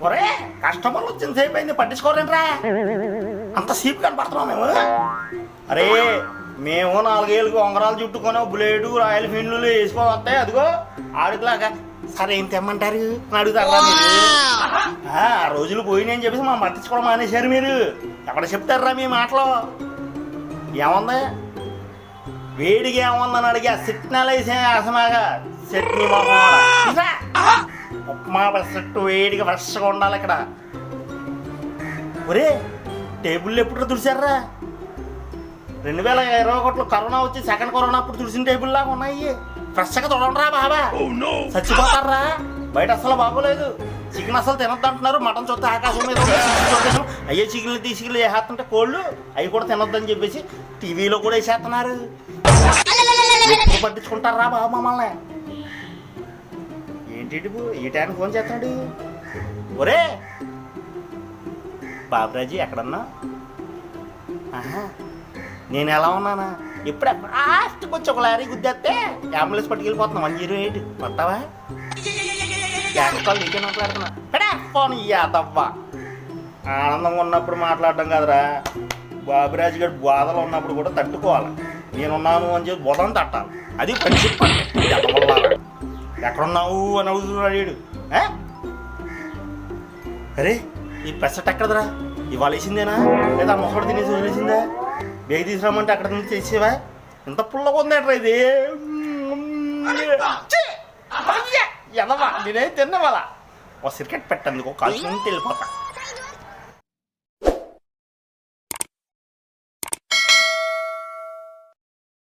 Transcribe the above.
ఒరే కస్టమర్లు వచ్చిన సేపు అయింది పట్టించుకోరంట్రా అంత సీప్ కనపడుతున్నాం మేము. అరే మేము నాలుగేళ్ళకి ఉంగరాలు చుట్టుకొని బ్లేడు రాయల్ ఫీల్డ్లు వేసుకోవస్తాయి అదిగో ఆడిలాగా సరే ఏం తెమ్మంటారు? అడుగుతారా మీరు. ఆ, రోజులు పోయినాయని చెప్పేసి మనం పట్టించుకోవడం మానేశారు మీరు. ఎక్కడ చెప్తారా మీ మాటలు? ఏముంది? వేడిగా ఏముందని అడిగా సిట్నాలు వేసే అసమాగా. చట్నీ మొహం ఉప్మా సెట్ వేడిగా ఫ్రెష్గా ఉండాలి ఇక్కడ. ఒరే టేబుల్ ఎప్పుడు తుడిచారా? రెండు వేల ఇరవై ఒకటిలో కరోనా వచ్చి సెకండ్ కరోనా అప్పుడు తుడిసిన టేబుల్ లాగా ఉన్నాయి. ఫ్రెష్గా చూడండిరా బాబా? చచ్చిపోతారా? బయట అసలు బాగోలేదు. చికెన్ అసలు తినద్దు అంటున్నారు. మటన్ చూస్తే ఆకాశం మీద అయ్యే చికెన్లు తీసుకెళ్ళి వేసేస్తుంటే కోళ్ళు. అవి కూడా తినొద్దని చెప్పేసి టీవీలో కూడా వేసేస్తున్నారు. పట్టించుకుంటారా బాబు మమ్మల్ని? ఏంటి ఈ టైంకి ఫోన్ చేస్తున్నాడు. ఒరే! బాబురాజీ ఎక్కడన్నా? ఆహా. నేను ఎలా ఉన్నానా? ఇప్పుడు లాస్ట్ వచ్చి ఒక లారీ గుద్దేస్తే ambulance పట్టుకెళ్ళిపోతున్నా. One zero eight. పట్టావా call నీకే మాట్లాడుతున్నా? ఫోన్ ఇయ్యాదవ్వా ఆనందంగా ఉన్నప్పుడు మాట్లాడడం కదరా. బాబురాజు గారు బాధలు ఉన్నప్పుడు కూడా తట్టుకోవాలి. నేనున్నాను అని చెప్పి బుధం తట్టాలి. అది ఫ్రెండ్షిప్ అంటే. ఎక్కడన్నావు అని అడుగుతున్నాడు వీడు ఏ? అరే ఈ పెసట్ ఎక్కడదరా ఇవాళ వేసిందేనా లేదా మొక్కడు తినేసి వదిలేసిందా బేగ తీసుకురామంటే అక్కడ నుంచి తెచ్చేవా ఇంత పుల్లగా ఉందేట్రా ఇది! ఎదవా నేనేం తిన్నవాళ్ళ ఒక సిరికెట్ పెట్టండి ఒక కాల్చుకుంటే వెళ్ళిపోతా